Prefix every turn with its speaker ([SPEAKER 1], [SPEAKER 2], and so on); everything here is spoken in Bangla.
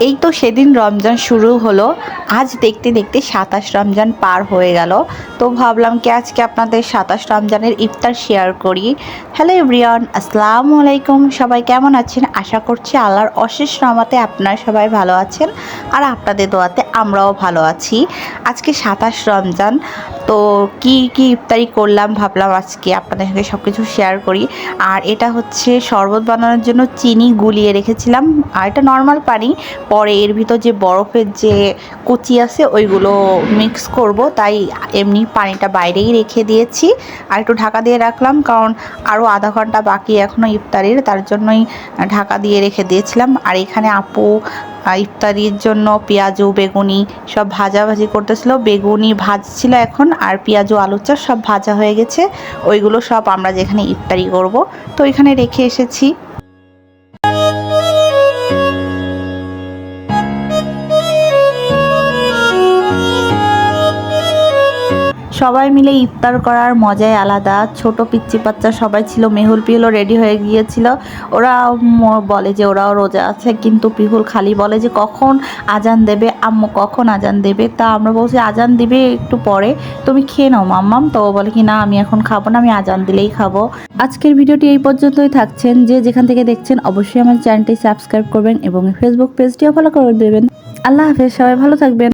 [SPEAKER 1] এই তো সেদিন রমজান শুরু হলো। আজ দেখতে দেখতে সাতাশ রমজান পার হয়ে গেল। তো ভাবলাম কি আজকে আপনাদের সাতাশ রমজানের ইফতার শেয়ার করি। হ্যালো এভরিওয়ান আসসালামু আলাইকুম। সবাই কেমন আছেন? আশা করছি আল্লাহর অশেষ রহমতে আপনারা সবাই ভালো আছেন। আর আপনাদের দোয়াতে আমরাও ভালো আছি। আজকে সাতাশ রমজান। তো কি কি ইফতারি করলাম ভাবলাম আজকে আপনাদের সঙ্গে সব কিছু শেয়ার করি। আর এটা হচ্ছে শরবত বানানোর জন্য চিনি গুলিয়ে রেখেছিলাম। আর এটা নর্মাল পানি, পরে এর ভিতর যে বরফের যে কুচি আছে ওইগুলো মিক্স করব, তাই এমনি পানিটা বাইরেই রেখে দিয়েছি। আর একটু ঢাকা দিয়ে রাখলাম, কারণ আরও আধা ঘণ্টা বাকি এখনও ইফতারির, তার জন্যই ঢাকা দিয়ে রেখে দিয়েছিলাম। আর এখানে আপু ইফতারির জন্য পেঁয়াজু, বেগুনি সব ভাজাভাজি করতেছিল। বেগুনি ভাজছিল এখন, আর পেঁয়াজু আলু চপ সব ভাজা হয়ে গেছে। ওইগুলো সব আমরা যেখানে ইফতারি করব। তো ওইখানে রেখে এসেছি। সবাই মিলে ইফতার করার মজাই আলাদা। ছোট পিচ্চি বাচ্চা সবাই ছিল, মেহুল পিহুলও রেডি হয়ে গিয়েছিল। ওরা বলে যে ওরাও রোজা আছে, কিন্তু পিহুল খালি বলে যে কখন আজান দেবে, আম্মু কখন আজান দেবে? তা আমরা বলছি, আজান দিবে একটু পরে। তুমি খেয়ে নাও, মাম্মাম। তো বলে কি, না, আমি এখন খাব না, আমি আজান দিলেই খাব। আজকের ভিডিওটি এই পর্যন্তই থাকছেন। যে যেখান থেকে দেখছেন, অবশ্যই আমার চ্যানেলটি সাবস্ক্রাইব করবেন এবং ফেসবুক পেজটিও ফলো করে দেবেন। আল্লাহ হাফেজ, সবাই ভালো থাকবেন।